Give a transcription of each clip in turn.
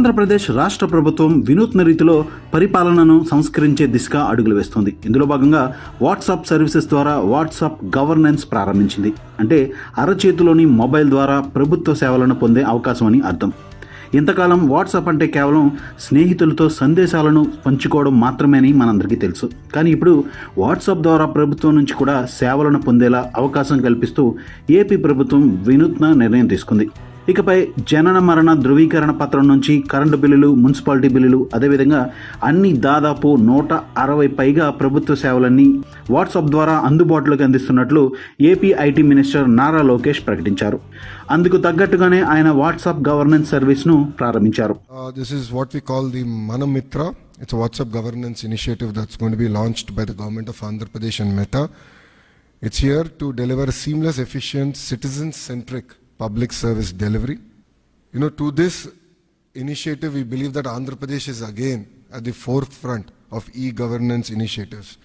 ఆంధ్రప్రదేశ్ రాష్ట్ర ప్రభుత్వం వినూత్న రీతిలో పరిపాలనను సంస్కరించే దిశగా అడుగులు వేస్తోంది. ఇందులో భాగంగా వాట్సాప్ సర్వీసెస్ ద్వారా వాట్సాప్ గవర్నెన్స్ ప్రారంభించింది. అంటే అరచేతిలోని మొబైల్ ద్వారా ప్రభుత్వ సేవలను పొందే అవకాశం అని అర్థం. ఇంతకాలం వాట్సాప్ అంటే కేవలం స్నేహితులతో సందేశాలను పంచుకోవడం మాత్రమే అని మనందరికీ తెలుసు. కానీ ఇప్పుడు వాట్సాప్ ద్వారా ప్రభుత్వం నుంచి కూడా సేవలను పొందేలా అవకాశం కల్పిస్తూ ఏపీ ప్రభుత్వం వినూత్న నిర్ణయం తీసుకుంది. ఇకపై జనన మరణ ధృవీకరణ పత్రం నుంచి కరెంటు బిల్లులు మున్సిపాలిటీ బిల్లులు అదేవిధంగా అన్ని దాదాపు నూట అరవై పైగా ప్రభుత్వ సేవలన్నీ వాట్సాప్ ద్వారా అందుబాటులోకి అందిస్తున్నట్లు AP IT minister Nara Lokesh ప్రకటించారు. అందుకు తగ్గట్టుగానే ఆయన వాట్సాప్ గవర్నెన్స్ సర్వీస్ను ప్రారంభించారు it's WhatsApp governance initiative that's gone be launched by the government of Andhra Pradesh and it's here to deliver seamless efficient citizens centric public service delivery. You know, to this initiative, we believe that Andhra Pradesh is again at the forefront of e-governance initiatives.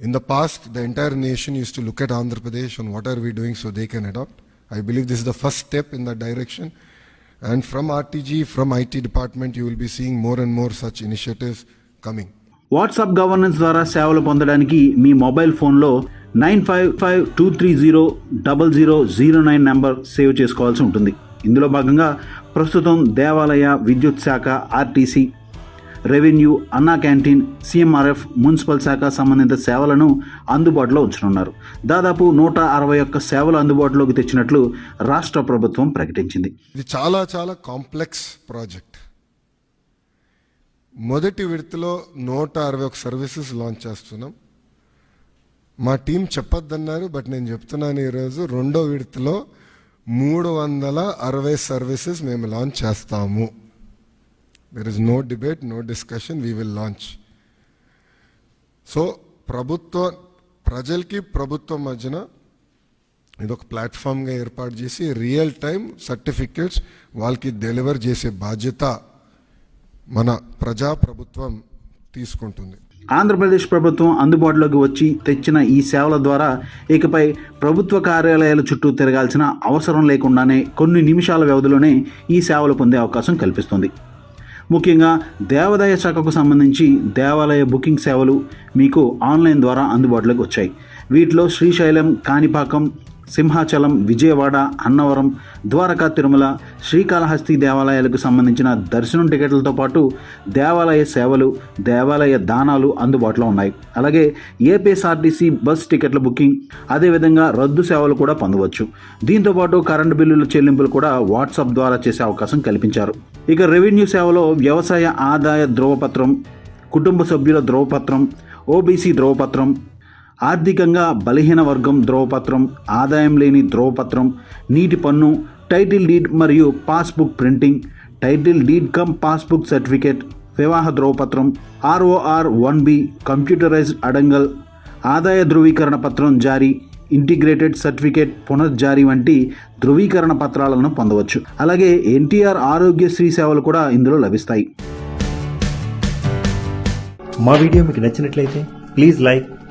In the past, the entire nation used to look at Andhra Pradesh on what are we doing so they can adopt. I believe this is the first step in that direction. And from RTG, from IT department, you will be seeing more and more such initiatives coming. WhatsApp governance ద్వారా సేవలు పొందడానికి మీ mobile ఫోన్లో nine five five two three zero double zero zero nine number save చేసుకోవాల్సి ఉంటుంది. ఇందులో భాగంగా ప్రస్తుతం దేవాలయ విద్యుత్ శాఖ RTC revenue Anna canteen CMRF municipal శాఖ సంబంధిత సేవలను అందుబాటులో ఉంచనున్నారు. దాదాపు నూట అరవై ఒక్క సేవలు అందుబాటులోకి తెచ్చినట్లు రాష్ట్ర ప్రభుత్వం ప్రకటించింది. ఇది చాలా చాలా కాంప్లెక్స్ ప్రాజెక్ట్. మొదటి విడతలో నూట అరవై ఒక సర్వీసెస్ లాంచ్ చేస్తున్నాం. మా టీం చెప్పొద్దన్నారు బట్ నేను చెప్తున్నాను ఈరోజు రెండో విడతలో మూడు వందల అరవై సర్వీసెస్ మేము లాంచ్ చేస్తాము. There is no debate no discussion we will launch so ప్రభుత్వ ప్రజలకి ప్రభుత్వం మధ్యన ఇది ఒక ప్లాట్ఫామ్గా ఏర్పాటు చేసి రియల్ టైం సర్టిఫికెట్స్ వాళ్ళకి డెలివర్ చేసే బాధ్యత మన ప్రజా ప్రభుత్వం తీసుకుంటుంది. ఆంధ్రప్రదేశ్ ప్రభుత్వం అందుబాటులోకి వచ్చి తెచ్చిన ఈ సేవల ద్వారా ఇకపై ప్రభుత్వ కార్యాలయాల చుట్టూ తిరగాల్సిన అవసరం లేకుండానే కొన్ని నిమిషాల వ్యవధిలోనే ఈ సేవలు పొందే అవకాశం కల్పిస్తుంది. ముఖ్యంగా దేవాదాయ శాఖకు సంబంధించి దేవాలయ బుకింగ్ సేవలు మీకు ఆన్లైన్ ద్వారా అందుబాటులోకి వచ్చాయి. వీటిలో శ్రీశైలం కాణిపాకం సింహాచలం విజయవాడ అన్నవరం ద్వారకా తిరుమల శ్రీకాళహస్తి దేవాలయాలకు సంబంధించిన దర్శనం టికెట్లతో పాటు దేవాలయ సేవలు దేవాలయ దానాలు అందుబాటులో ఉన్నాయి. అలాగే ఏపీఎస్ఆర్టీసీ బస్ టికెట్ల బుకింగ్ అదేవిధంగా రద్దు సేవలు కూడా పొందవచ్చు. దీంతో పాటు కరెంటు బిల్లుల చెల్లింపులు కూడా వాట్సాప్ ద్వారా చేసే అవకాశం కల్పించారు. ఇక రెవెన్యూ సేవలో వ్యవసాయ ఆదాయ ధ్రువపత్రం కుటుంబ సభ్యుల ధ్రువపత్రం ఓబీసీ ధ్రువపత్రం ఆర్థికంగా బలహీన వర్గం ధ్రువపత్రం ఆదాయం లేని ధ్రువపత్రం నీటి పన్ను టైటిల్ డీడ్ మరియు passbook printing title deed cum passbook certificate వివాహ ధ్రువపత్రం ROR one B computerised adangal ఆదాయ ధృవీకరణ పత్రం జారీ ఇంటిగ్రేటెడ్ సర్టిఫికేట్ పునర్జారీ వంటి ధృవీకరణ పత్రాలను పొందవచ్చు. అలాగే ఎన్టీఆర్ ఆరోగ్యశ్రీ సేవలు కూడా ఇందులో లభిస్తాయి. మా వీడియో మీకు నచ్చినట్లయితే please like